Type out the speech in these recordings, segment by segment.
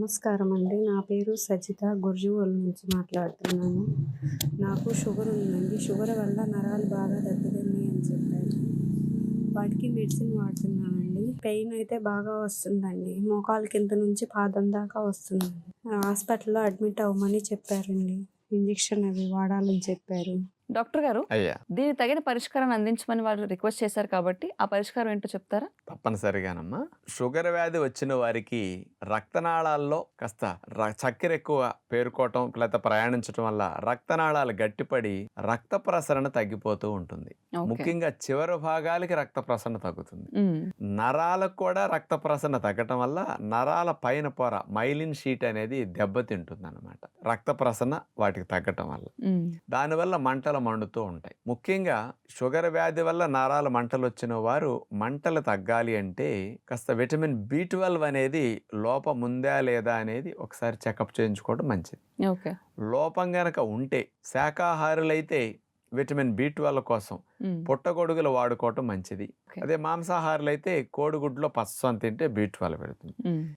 నమస్కారం అండి నా పేరు సజిత. గుర్జువల్ నుంచి మాట్లాడుతున్నాను. నాకు షుగర్ ఉందండి. షుగర్ వల్ల నరాలు బాగా దెబ్బతిన్నాయి అని చెప్పారు. వాటికి మెడిసిన్ వాడుతున్నానండి. పెయిన్ అయితే బాగా వస్తుందండి. మోకాలు కింద నుంచి పాదం దాకా వస్తుంది హాస్పిటల్లో అడ్మిట్ అవ్వమని చెప్పారండి. ఇంజెక్షన్ అవి వాడాలని చెప్పారు. డాక్టర్ గారు అయ్యా. దీనికి తగిన పరిష్కారాన్ని అందించమని వాళ్ళు రిక్వెస్ట్ చేశారు కాబట్టి ఆ పరిష్కారం ఏంటో చెప్తారా? తప్పనిసరిగానమ్మా. షుగర్ వ్యాధి వచ్చిన వారికి రక్తనాళాల్లో కాస్త చక్కెర ఎక్కువ పేరుకోవటం లేకపోతే ప్రయాణించటం వల్ల రక్తనాళాలు గట్టిపడి రక్త ప్రసరణ తగ్గిపోతూ ఉంటుంది. ముఖ్యంగా చివరి భాగాలకి రక్త ప్రసరణ తగ్గుతుంది. నరాలకు కూడా రక్త ప్రసరణ తగ్గటం వల్ల నరాల పైన పొర మైలిన్ షీట్ అనేది దెబ్బతింటుంది అనమాట రక్త ప్రసరణ వాటికి తగ్గటం వల్ల. దానివల్ల మంటలు మండుతూ ఉంటాయి. ముఖ్యంగా షుగర్ వ్యాధి వల్ల నరాల మంటలు వచ్చిన వారు మంటలు తగ్గాలి అంటే కాస్త విటమిన్ బి ట్వెల్వ్ అనేది లోపం ఉందా లేదా అనేది ఒకసారి చెకప్ చేయించుకోవడం మంచిది. లోపం గనక ఉంటే శాకాహారులైతే విటమిన్ బి ట్వెల్వ్ కోసం పుట్టగొడుగులు వాడుకోవటం మంచిది. అదే మాంసాహారులు అయితే కోడిగుడ్లో పచ్చం తింటే బి ట్వెల్వ్ పెడుతుంది.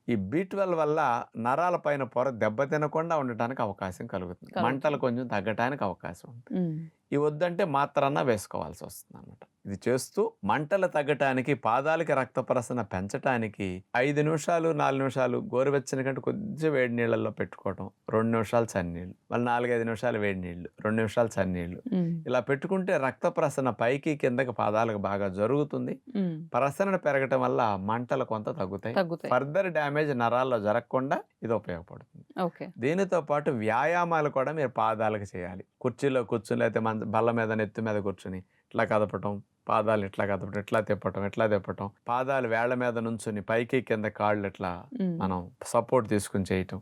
ఈ బి ట్వెల్వ్ వల్ల నరాల పైన పొర దెబ్బ తినకుండా ఉండటానికి అవకాశం కలుగుతుంది. మంటలు కొంచెం తగ్గటానికి అవకాశం ఉంటుంది. ఉమ్, ఇవి వద్దంటే మాత్రన్నా వేసుకోవాల్సి వస్తుంది అనమాట ఇది చేస్తూ మంటలు తగ్గటానికి పాదాలకి రక్త ప్రసరణ పెంచటానికి ఐదు నిమిషాలు నాలుగు నిమిషాలు గోరువెచ్చని కంటే కొంచెం వేడి నీళ్ళల్లో పెట్టుకోవటం. రెండు నిమిషాలు చన్నీళ్ళు. మళ్ళీ నాలుగైదు నిమిషాలు వేడి నీళ్ళు. రెండు నిమిషాలు చన్నీళ్ళు. ఇలా పెట్టుకుంటే రక్త ప్రసరణ పైకి కిందకి పాదాలకు బాగా జరుగుతుంది. ప్రసరణ పెరగటం వల్ల మంటలు కొంత తగ్గుతాయి. ఫర్దర్ డ్యామేజ్ నరాల్లో జరగకుండా ఇది ఉపయోగపడుతుంది. దీనితో పాటు వ్యాయామాలు కూడా మీరు పాదాలకు చేయాలి. కుర్చీలో కూర్చుని లేకపోతే మన బల్ల మీద నెత్తి మీద కూర్చుని ఇట్లా కదపటం పాదాలు ఇట్లా కదపటం ఇట్లా తిప్పటం ఇట్లా తిప్పటం. పాదాలు వేళ్ళ మీద నుంచుని పైకి కింద కాళ్ళు ఇట్లా ఉమ్, మనం సపోర్ట్ తీసుకుని చేయటం.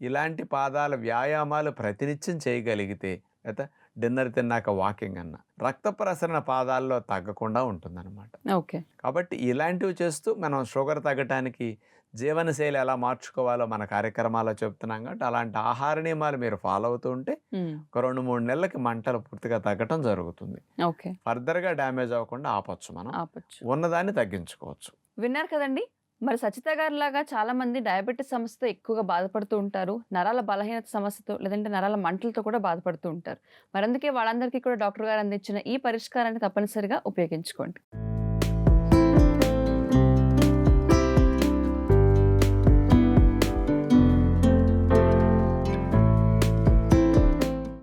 ఇలాంటి పాదాల వ్యాయామాలు ప్రతినిత్యం చేయగలిగితే లేదా డిన్నర్ తిన్నాక వాకింగ్ అన్న రక్త ప్రసరణ పాదాల్లో తగ్గకుండా ఉంటుందన్నమాట. ఓకే. కాబట్టి ఇలాంటివి చేస్తూ మనం షుగర్ తగ్గటానికి జీవనశైలి ఎలా మార్చుకోవాలో మన కార్యక్రమాల్లో చెప్తున్నాం కాబట్టి అలాంటి ఆహార నియమాలు మీరు ఫాలో అవుతూ ఉంటే ఒక రెండు మూడు నెలలకి మంటలు పూర్తిగా తగ్గటం జరుగుతుంది. ఓకే. ఫర్దర్గా డ్యామేజ్ అవ్వకుండా ఆపొచ్చు మనం. ఉన్నదాన్ని తగ్గించుకోవచ్చు. విన్నారు కదండి? మరి సచిత గారి లాగా చాలా మంది డయాబెటీస్ సమస్యతో ఎక్కువగా బాధపడుతూ ఉంటారు. నరాల బలహీనత సమస్యతో లేదంటే నరాల మంటలతో కూడా బాధపడుతూ ఉంటారు. మరి అందుకే వాళ్ళందరికీ కూడా డాక్టర్ గారు అందించిన ఈ పరిష్కారాన్ని తప్పనిసరిగా ఉపయోగించుకోండి.